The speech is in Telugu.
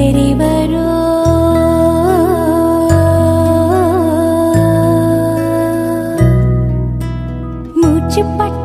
ಬೇರಿವರು ಮುಚ್ಚುಪಟ್ಟ